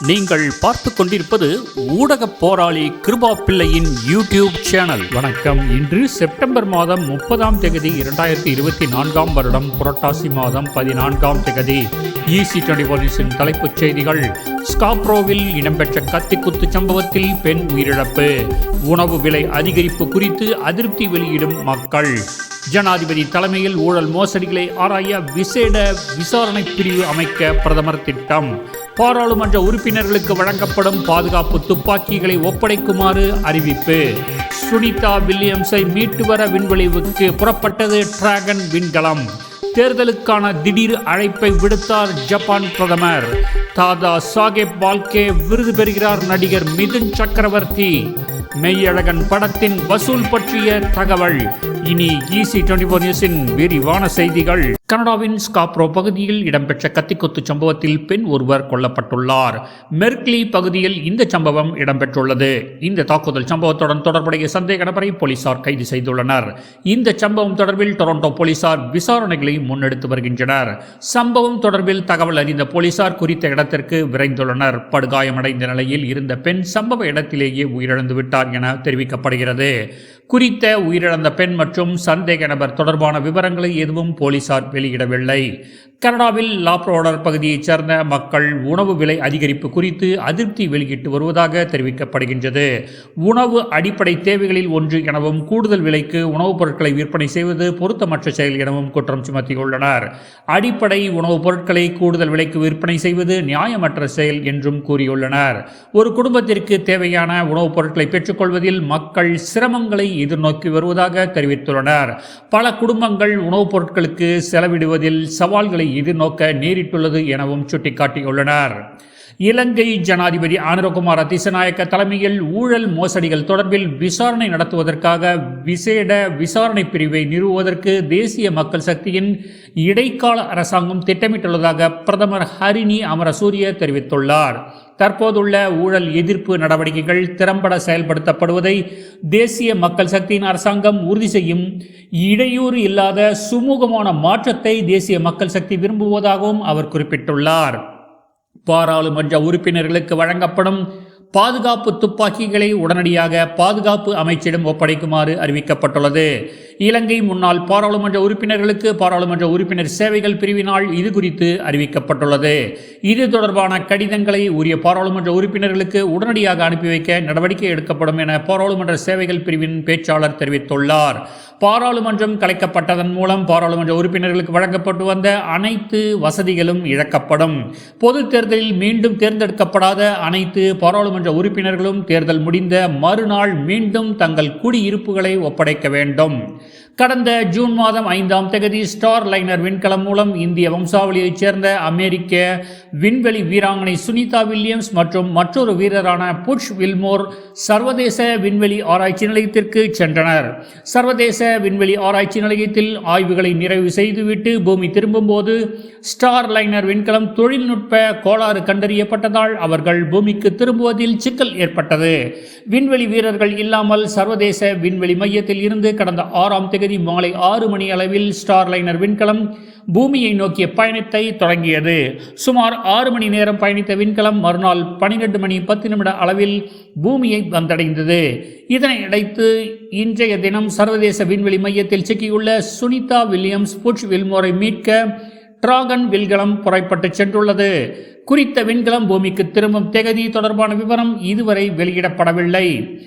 நீங்கள் பார்த்து கொண்டிருப்பது ஊடக போராளி கிருபா பிள்ளையின் யூடியூப் சேனல். வணக்கம். இன்று செப்டம்பர் மாதம் முப்பதாம் தேதி இரண்டாயிரத்தி இருபத்தி நான்காம் வருடம் புரட்டாசி மாதம் பதினான்காம் தேதி. ஈசி டுவெண்டி தலைப்புச் செய்திகள். ஸ்காப்ரோவில் இடம்பெற்ற கத்திக்குத்து சம்பவத்தில் பெண் உயிரிழப்பு. உணவு விலை அதிகரிப்பு குறித்து அதிருப்தி வெளியிடும் மக்கள். ஜனாதிபதி தலைமையில் ஊழல் மோசடிகளை ஆராய விசேட விசாரணை பிரிவு அமைக்க பிரதமர் திட்டம். பாராளுமன்ற உறுப்பினர்களுக்கு வழங்கப்படும் பாதுகாப்பு துப்பாக்கிகளை ஒப்படைக்குமாறு அறிவிப்பு. சுனிதா வில்லியம்ஸை மீட்டு வர விண்வெளிவுக்கு புறப்பட்டது டிராகன் விண்கலம். தேர்தலுக்கான திடீர் அழைப்பை விடுத்தார் ஜப்பான் பிரதமர். தாதா சாகேப் பால்கே விருது பெறுகிறார் நடிகர் மிதுன் சக்கரவர்த்தி. மெய்யழகன் படத்தின் வசூல் பற்றிய தகவல். இனி ஈசி டுவெண்டி ஃபோர் நியூஸின் விரிவான செய்திகள். கனடாவின் ஸ்காப்ரோ பகுதியில் இடம்பெற்ற கத்திக்குத்து சம்பவத்தில் பெண் ஒருவர் கொல்லப்பட்டுள்ளார். மெர்க்லி பகுதியில் இந்த சம்பவம் இடம்பெற்றுள்ளது. இந்த தாக்குதல் சம்பவத்துடன் தொடர்புடைய சந்தேக நபரை போலீசார் கைது செய்துள்ளனர். இந்த சம்பவம் தொடர்பில் டொரண்டோ போலீசார் விசாரணைகளை முன்னெடுத்து வருகின்றனர். சம்பவம் தொடர்பில் தகவல் அறிந்த போலீசார் குறித்த இடத்திற்கு விரைந்துள்ளனர். படுகாயமடைந்த நிலையில் இருந்த பெண் சம்பவ இடத்திலேயே உயிரிழந்துவிட்டார் என தெரிவிக்கப்படுகிறது. குறித்த உயிரிழந்த பெண் மற்றும் சந்தேக நபர் தொடர்பான விவரங்களை எதுவும் போலீசார் வெளியிடவில்லை. கனடாவில் லாப்ரோடர் பகுதியைச் சேர்ந்த மக்கள் உணவு விலை அதிகரிப்பு குறித்து அதிருப்தி வெளியிட்டு வருவதாக தெரிவிக்கப்படுகின்றது. உணவு அடிப்படை தேவைகளில் ஒன்று எனவும் கூடுதல் விலைக்கு உணவுப் பொருட்களை விற்பனை செய்வது பொருத்தமற்ற செயல் எனவும் குற்றம் சுமத்தியுள்ளனர். அடிப்படை உணவுப் பொருட்களை கூடுதல் விலைக்கு விற்பனை செய்வது நியாயமற்ற செயல் என்றும் கூறியுள்ளனர். ஒரு குடும்பத்திற்கு தேவையான உணவுப் பொருட்களை பெற்றுக்கொள்வதில் மக்கள் சிரமங்களை எதிர்நோக்கி வருவதாக தெரிவித்துள்ளனர். பல குடும்பங்கள் உணவுப் பொருட்களுக்கு செலவிடுவதில் சவால்களை இது நோக்க நேரிட்டுள்ளது எனவும் சுட்டிக்காட்டியுள்ளனர். இலங்கை ஜனாதிபதி ஆனந்தகுமார் அதிசநாயக்க தலைமையில் ஊழல் மோசடிகள் தொடர்பில் விசாரணை நடத்துவதற்காக விசேட விசாரணை பிரிவை நிறுவுவதற்கு தேசிய மக்கள் சக்தியின் இடைக்கால அரசாங்கம் திட்டமிட்டுள்ளதாக பிரதமர் ஹரிணி அமரசூரிய தெரிவித்துள்ளார். தற்போதுள்ள ஊழல் எதிர்ப்பு நடவடிக்கைகள் திறம்பட செயல்படுத்தப்படுவதை தேசிய மக்கள் சக்தியின் அரசாங்கம் உறுதி செய்யும். இடையூறு இல்லாத சுமூகமான மாற்றத்தை தேசிய மக்கள் சக்தி விரும்புவதாகவும் அவர் குறிப்பிட்டுள்ளார். பாராளுமன்ற உறுப்பினர்களுக்கு வழங்கப்படும் பாதுகாப்பு துப்பாக்கிகளை உடனடியாக பாதுகாப்பு அமைச்சிடம் ஒப்படைக்குமாறு அறிவிக்கப்பட்டுள்ளது. இலங்கை முன்னாள் பாராளுமன்ற உறுப்பினர்களுக்கு பாராளுமன்ற உறுப்பினர் சேவைகள் பிரிவினால் இது குறித்து அறிவிக்கப்பட்டுள்ளது. இது தொடர்பான கடிதங்களை உரிய பாராளுமன்ற உறுப்பினர்களுக்கு உடனடியாக அனுப்பி வைக்க நடவடிக்கை எடுக்கப்படும் என பாராளுமன்ற சேவைகள் பிரிவின் பேச்சாளர் தெரிவித்துள்ளார். பாராளுமன்றம் கலைக்கப்பட்டதன் மூலம் பாராளுமன்ற உறுப்பினர்களுக்கு வழங்கப்பட்டு வந்த அனைத்து வசதிகளும் இழக்கப்படும். பொது தேர்தலில் மீண்டும் தேர்ந்தெடுக்கப்படாத அனைத்து பாராளுமன்ற உறுப்பினர்களும் தேர்தல் முடிந்த மறுநாள் மீண்டும் தங்கள் குடியிருப்புகளை ஒப்படைக்க வேண்டும். கடந்த ஜூன் மாதம் ஐந்தாம் தேதி ஸ்டார் லைனர் விண்கலம் மூலம் இந்திய வம்சாவளியைச் சேர்ந்த அமெரிக்க விண்வெளி வீராங்கனை சுனிதா வில்லியம்ஸ் மற்றும் மற்றொரு வீரரான புஷ் வில்மோர் சர்வதேச விண்வெளி ஆராய்ச்சி நிலையத்திற்கு சென்றனர். சர்வதேச விண்வெளி ஆராய்ச்சி நிலையத்தில் ஆய்வுகளை நிறைவு செய்துவிட்டு பூமி திரும்பும்போது ஸ்டார் லைனர் விண்கலம் தொழில்நுட்ப கோளாறு கண்டறியப்பட்டதால் அவர்கள் பூமிக்கு திரும்புவதில் சிக்கல் ஏற்பட்டது. விண்வெளி வீரர்கள் இல்லாமல் சர்வதேச விண்வெளி மையத்தில் இருந்து கடந்த ஆறாம் தேதி மாலை ஆறு மணி அளவில் ஸ்டார் லைனர் விண்கலம் பூமியை நோக்கிய பயணத்தை தொடங்கியது. சுமார் ஆறு மணி நேரம் பயணித்த விண்கலம் மறுநாள் பனிரெண்டு மணி பத்து நிமிட அளவில் பூமியை வந்தடைந்தது. இதனை அடைத்து இன்றைய தினம் சர்வதேச விண்வெளி மையத்தில் சிக்கியுள்ள சுனிதா வில்லியம்ஸ் புட்ச் வில்மோரை மீட்க டிராகன் விண்கலம் புறப்பட்டு சென்றுள்ளது. குறித்த விண்கலம் பூமிக்கு திரும்பும் தேதி தொடர்பான விவரம் இதுவரை வெளியிடப்படவில்லை.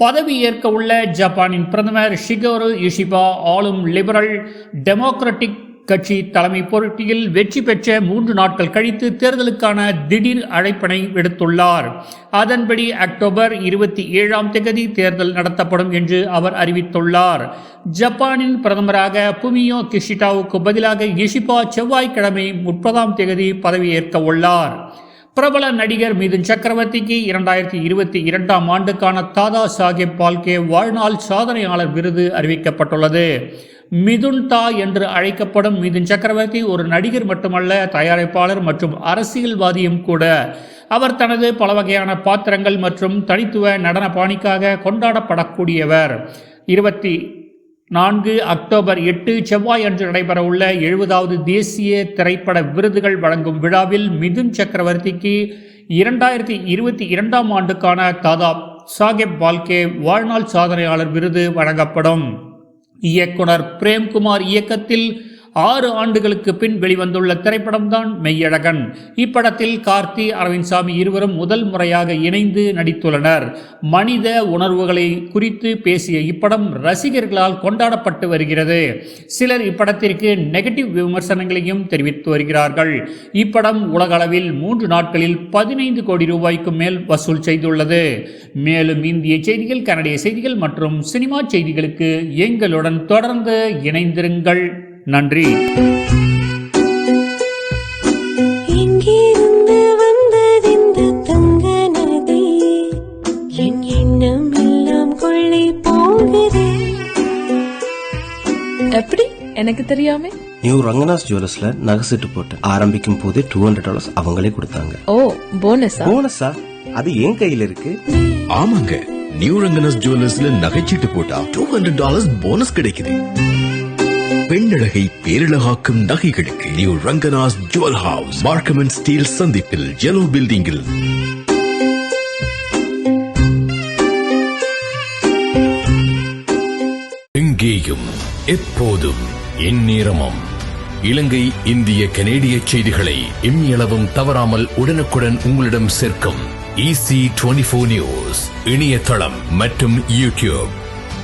பதவியேற்க உள்ள ஜப்பானின் பிரதமர் ஷிகோரு இஷிபா ஆளும் லிபரல் டெமோக்ராட்டிக் கட்சி தலைமை போட்டியில் வெற்றி பெற்ற மூன்று நாட்கள் கழித்து தேர்தலுக்கான திடீர் அழைப்பினை விடுத்துள்ளார். அதன்படி அக்டோபர் இருபத்தி ஏழாம் தேதி தேர்தல் நடத்தப்படும் என்று அவர் அறிவித்துள்ளார். ஜப்பானின் பிரதமராக புமியோ கிஷிடாவுக்கு பதிலாக இஷிபா செவ்வாய்க்கிழமை முப்பதாம் தேதி பதவியேற்க உள்ளார். பிரபல நடிகர் மிதுன் சக்கரவர்த்திக்கு இரண்டாயிரத்தி இருபத்தி இரண்டாம் ஆண்டுக்கான தாதா சாஹேப் பால்கே வாழ்நாள் சாதனையாளர் விருது அறிவிக்கப்பட்டுள்ளது. மிதுன் தா என்று அழைக்கப்படும் மிதுன் சக்கரவர்த்தி ஒரு நடிகர் மட்டுமல்ல தயாரிப்பாளர் மற்றும் அரசியல்வாதியும் கூட. அவர் தனது பல வகையான பாத்திரங்கள் மற்றும் தனித்துவ நடன பாணிக்காக கொண்டாடப்படக்கூடியவர். இருபத்தி நான்கு அக்டோபர் எட்டு செவ்வாய் அன்று நடைபெறவுள்ள எழுபதாவது தேசிய திரைப்பட விருதுகள் வழங்கும் விழாவில் மிதுன் சக்கரவர்த்திக்கு இரண்டாயிரத்தி இருபத்தி இரண்டாம் ஆண்டுக்கான தாதா சாஹேப் பால்கே வாழ்நாள் சாதனையாளர் விருது வழங்கப்படும். இயக்குனர் பிரேம்குமார் இயக்கத்தில் ஆறு ஆண்டுகளுக்கு பின் வெளிவந்துள்ள திரைப்படம்தான் மெய்யழகன். இப்படத்தில் கார்த்தி அரவிந்த் சாமி இருவரும் முதல் முறையாக இணைந்து நடித்துள்ளனர். மனித உணர்வுகளை குறித்து பேசிய இப்படம் ரசிகர்களால் கொண்டாடப்பட்டு வருகிறது. சிலர் இப்படத்திற்கு நெகட்டிவ் விமர்சனங்களையும் தெரிவித்து வருகிறார்கள். இப்படம் உலகளவில் மூன்று நாட்களில் பதினைந்து கோடி ரூபாய்க்கு மேல் வசூல் செய்துள்ளது. மேலும் இந்திய செய்திகள் கனடிய செய்திகள் மற்றும் சினிமா செய்திகளுக்கு எங்களுடன் தொடர்ந்து இணைந்திருங்கள். நன்றி. எப்படி? எனக்கு தெரியாம. நியூ ரங்கநாஸ் ஜுவல்லர்ஸ்ல நகை செட்டு போட்டேன் ஆரம்பிக்கும் போதே டூ ஹண்ட்ரட் டாலர்ஸ் அவங்களே கொடுத்தாங்க. ஓ போனஸா போனஸா அது என் கையில இருக்கு. ஆமாங்க நியூ ரங்கனஸ் ஜுவல்லர்ஸ்ல நகைச்சீட்டு போட்டா டூ ஹண்ட்ரட் டாலர்ஸ் போனஸ் கிடைக்குது. பெண்ணழகை பேரழகாக்கும் நகைகளுக்கு new Ranganas jewel house Markham and Steel சந்திப்பில் ஜெலோ பில்டிங்கில் எங்கேயும் எப்போதும் எந்நேரமும். இலங்கை இந்திய கனேடிய செய்திகளை இம்மியளவும் தவறாமல் உடனுக்குடன் உங்களிடம் சேர்க்கும் இசி டுவெண்டி போர் நியூஸ் இணையதளம் மற்றும் யூடியூப்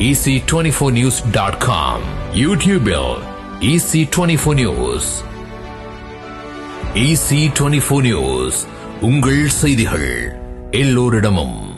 ec24news.com யூடியூபில் ec24 நியூஸ் ec24 நியூஸ் உங்கள் செய்திகள். எல்லோரிடமும்.